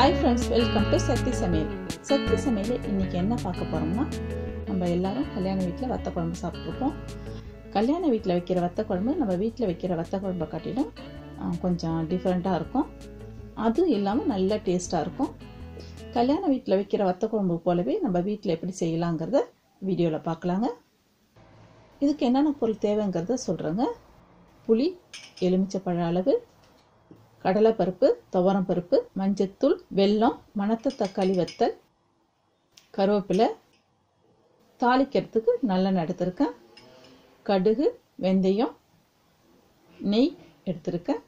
Hi friends welcome to Sakthi சமையல். சக்தி சமையல் இன்றைக்கி என்ன பார்க்க போகிறோம்னா நம்ம எல்லாரும் கல்யாண வீட்டில் வத்த குழம்பு சாப்பிட்ருப்போம் கல்யாண வீட்டில் வைக்கிற வத்த குழம்பு நம்ம வீட்டில் வைக்கிற வத்த குழம்பை காட்டிலும் கொஞ்சம் டிஃப்ரெண்ட்டாக இருக்கும். அதுவும் இல்லாமல் நல்ல டேஸ்ட்டாக இருக்கும். கல்யாண வீட்டில் வைக்கிற வத்த குழம்பு போலவே நம்ம வீட்டில் எப்படி செய்யலாங்கிறத வீடியோவில் பார்க்கலாங்க. இதுக்கு என்னென்ன பொருள் தேவைங்கிறத சொல்கிறேங்க புளி எலுமிச்சப்பழ அளவு கடலைப்பருப்பு துவரம் பருப்பு மஞ்சத்தூள் வெல்லம் மணத்த தக்காளி வத்தல் கருவேப்பிலை தாளிக்கிறதுக்கு நல்லெண்ணெய் எடுத்திருக்கேன். கடுகு வெந்தயம் நெய் எடுத்திருக்கேன்.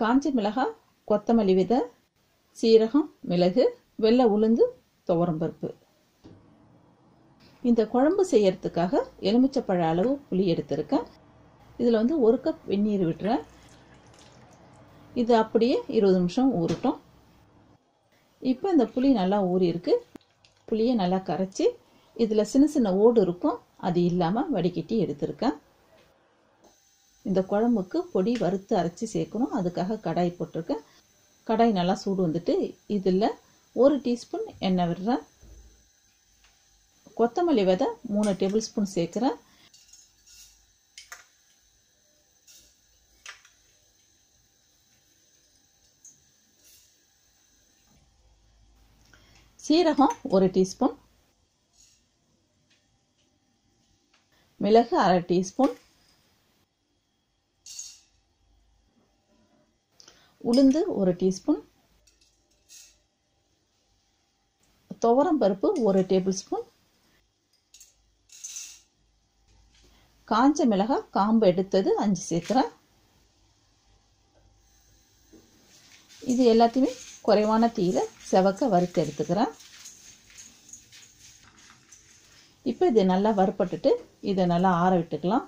காஞ்ச மிளகாய் கொத்தமல்லி விதை சீரகம் மிளகு வெள்ளை உளுந்து துவரம் பருப்பு இந்த குழம்பு செய்யறதுக்காக எலுமிச்சப்பழ அளவு புளி எடுத்திருக்கேன். இதில் வந்து ஒரு கப் வெந்நீர் விட்டுறேன். இது அப்படியே இருபது நிமிஷம் ஊறட்டும். இப்போ இந்த புளி நல்லா ஊறி இருக்கு புளியை நல்லா கரைச்சி இதில் சின்ன சின்ன ஓடு இருக்கும். அது இல்லாமல் வடிகட்டி எடுத்திருக்கேன். இந்த குழம்புக்கு பொடி வறுத்து அரைச்சி சேர்க்கணும். அதுக்காக கடாய் போட்டிருக்கேன். கடாய் நல்லா சூடு வந்துட்டு இதில் ஒரு டீஸ்பூன் எண்ணெய் விடுறேன். கொத்தமல்லி விதை மூணு டேபிள் ஸ்பூன் சேர்க்குறேன். சீரகம் ஒரு டீஸ்பூன். மிளகு அரை டீஸ்பூன். உளுந்து ஒரு டீஸ்பூன். துவரம் பருப்பு ஒரு டேபிள் ஸ்பூன். காஞ்ச மிளகாய் காம்பு எடுத்தது அஞ்சு சேர்க்குறேன். இது எல்லாத்தையுமே குறைவான தீயில செவக்க வறுத்து எடுத்துக்கிறேன். இப்போ இது நல்லா வறுப்பட்டுட்டு இதை நல்லா ஆற விட்டுக்கலாம்.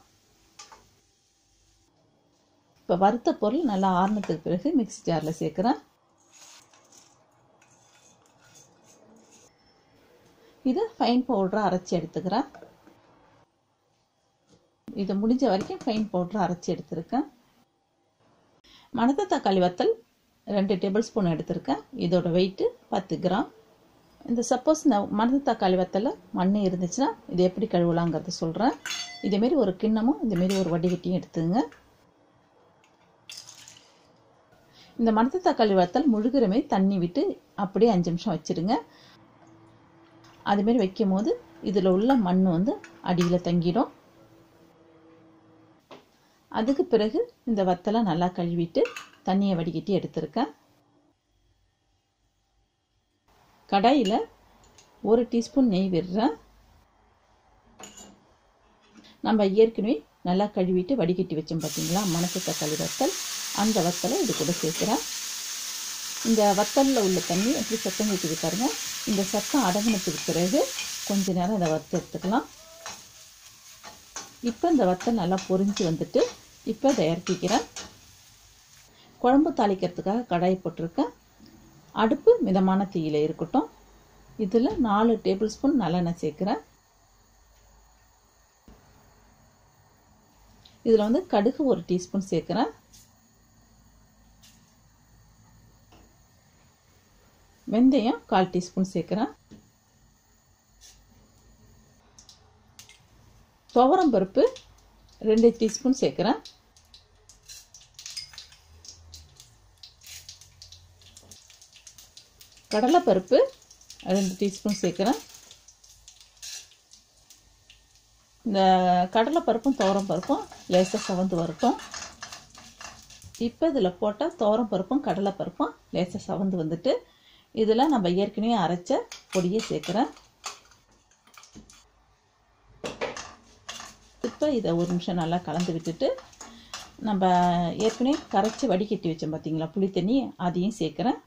இப்போ வறுத்த பொருள் நல்லா ஆறினதுக்கு பிறகு மிக்ஸி ஜாரில் சேர்க்குறேன். இது ஃபைன் பவுடராக அரைச்சி எடுத்துக்கிறேன். இதை முடிஞ்ச வரைக்கும் ஃபைன் பவுடராக அரைச்சி எடுத்திருக்கேன். மணத்த தக்காளி வத்தல் ரெண்டு டேபிள் ஸ்பூன் எடுத்திருக்கேன். இதோட வெயிட்டு பத்து கிராம். இந்த சப்போஸ் இந்த மருந்து தக்காளி வத்தலில் மண் இருந்துச்சுன்னா இது எப்படி கழுவலாங்கிறத சொல்கிறேன் இதேமாரி ஒரு கிண்ணமும் இதேமாரி ஒரு வடிகட்டியும் எடுத்துங்க. இந்த மருந்து தக்காளி வத்தல் முழுகிற மாரி தண்ணி விட்டு அப்படியே அஞ்சு நிமிஷம் வச்சிருங்க. அதுமாரி வைக்கும் போது இதில் உள்ள மண் வந்து அடியில் தங்கிடும். அதுக்கு பிறகு இந்த வத்தலை நல்லா கழுவிட்டு தண்ணியை வடிகட்டி எடுத்திருக்கேன் கடாயில் ஒரு டீஸ்பூன் நெய் விடுறேன் நம்ம ஏற்கனவே நல்லா கழுவிட்டு வடிகட்டி வச்சோம் பார்த்தீங்களா மணக்கு தக்காளி வத்தல். அந்த வத்தலை இது கூட சேர்க்குறேன். இந்த வத்தலில் உள்ள தண்ணி எப்படி சத்தம் கேட்டுக்கு பாருங்க. இந்த சத்தம் அடங்கினத்துக்கு பிறகு கொஞ்ச நேரம் இதை வறுத்து எடுத்துக்கலாம். இப்போ இந்த வத்தல் நல்லா பொரிஞ்சு வந்துட்டு இப்போ இதை இறக்கிக்கிறேன். குழம்பு தாளிக்கிறதுக்காக கடாய் போட்டிருக்கேன். அடுப்பு மிதமான தீயில் இருக்கட்டும். இதில் நாலு டேபிள் ஸ்பூன் நல்லெண்ணெய் சேர்க்குறேன். இதில் வந்து கடுகு ஒரு டீஸ்பூன் சேர்க்குறேன். வெந்தயம் கால் டீஸ்பூன் சேர்க்குறேன். துவரம் பருப்பு ரெண்டு டீஸ்பூன் சேர்க்குறேன். கடலைப்பருப்பு ரெண்டு டீஸ்பூன் சேர்க்குறேன் இந்த கடலைப்பருப்பும் துவரம் பருப்பும் லேசாக சவந்து வரட்டும். இப்போ இதில் போட்டால் துவரம் பருப்பும் கடலைப்பருப்பும் லேசாக சவந்து வந்துட்டு இதில் நம்ம ஏற்கனவே அரைச்ச பொடியை சேர்க்குறேன். இப்போ இதை ஒரு நிமிஷம் நல்லா கலந்து விட்டுட்டு நம்ம ஏற்கனவே கரைச்சி வடிகட்டி வச்சோம் பார்த்தீங்களா புளி தண்ணி அதையும் சேர்க்குறேன்.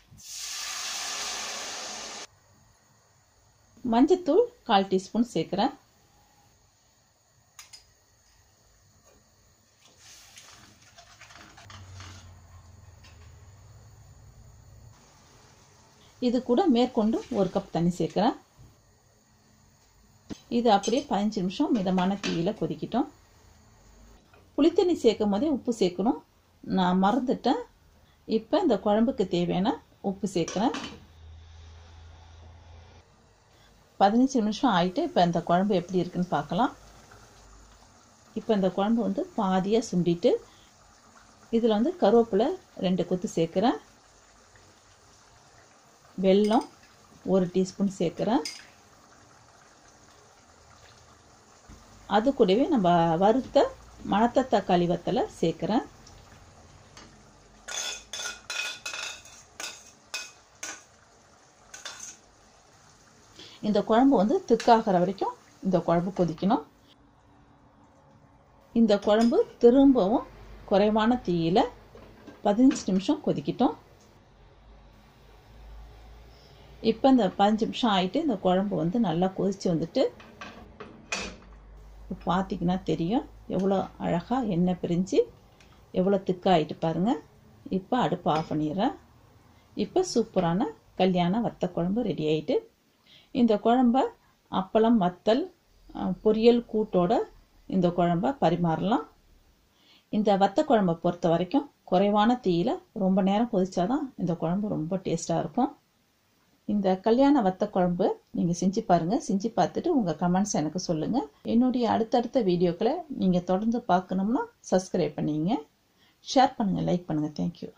மஞ்சத்தூள் கால் டீஸ்பூன் சேர்க்குறேன். இது கூட மேற்கொண்டு ஒரு கப் தண்ணி சேர்க்குறேன். இது அப்படியே பதினஞ்சு நிமிஷம் மிதமான தீயில் கொதிக்கிட்டோம். புளித்தண்ணி சேர்க்கும் போதே உப்பு சேர்க்கணும். நான் மறந்துட்டேன். இப்போ இந்த குழம்புக்கு தேவையான உப்பு சேர்க்குறேன். பதினஞ்சு நிமிஷம் ஆகிட்டு இப்போ இந்த குழம்பு எப்படி இருக்குன்னு பார்க்கலாம். இப்போ இந்த குழம்பு வந்து பாதியாக சுண்டிட்டு இதில் வந்து கருவேப்பிலை ரெண்டு கொத்து சேர்க்குறேன். வெல்லம் ஒரு டீஸ்பூன் சேர்க்குறேன். அது கூடவே நம்ம வறுத்த மணத்த தக்காளி வத்தலை சேர்க்குறேன். இந்த குழம்பு வந்து திக்காகிற வரைக்கும் இந்த குழம்பு கொதிக்கணும். இந்த குழம்பு திரும்பவும் குறைவான தீயில் பதினஞ்சு நிமிஷம் கொதிக்கட்டும். இப்போ இந்த பதினஞ்சு நிமிஷம் ஆகிட்டு இந்த குழம்பு வந்து நல்லா கொதித்து வந்துட்டு இப்போ பார்த்தீங்கன்னா தெரியும் எவ்வளோ அழகாக எண்ணெய் பிரிஞ்சு எவ்வளோ திக்காகிட்டு பாருங்கள் இப்போ அடுப்பு ஆஃப் பண்ணிடுறேன். இப்போ சூப்பரான கல்யாண வத்த குழம்பு ரெடி ஆகிட்டு இந்த குழம்ப அப்பளம் மத்தல் பொரியல் கூட்டோட இந்த குழம்ப பரிமாறலாம். இந்த வத்த குழம்பை பொறுத்த வரைக்கும் குறைவான தீயில் ரொம்ப நேரம் கொதிச்சாதான் இந்த குழம்பு ரொம்ப டேஸ்ட்டாக இருக்கும். இந்த கல்யாண வத்த குழம்பு நீங்கள் செஞ்சு பாருங்கள் செஞ்சு பார்த்துட்டு உங்கள் கமெண்ட்ஸ் எனக்கு சொல்லுங்கள் என்னுடைய அடுத்தடுத்த வீடியோக்களை நீங்கள் தொடர்ந்து பார்க்கணும்னா சப்ஸ்கிரைப் பண்ணிங்க. ஷேர் பண்ணுங்கள் லைக் பண்ணுங்கள் தேங்க்யூ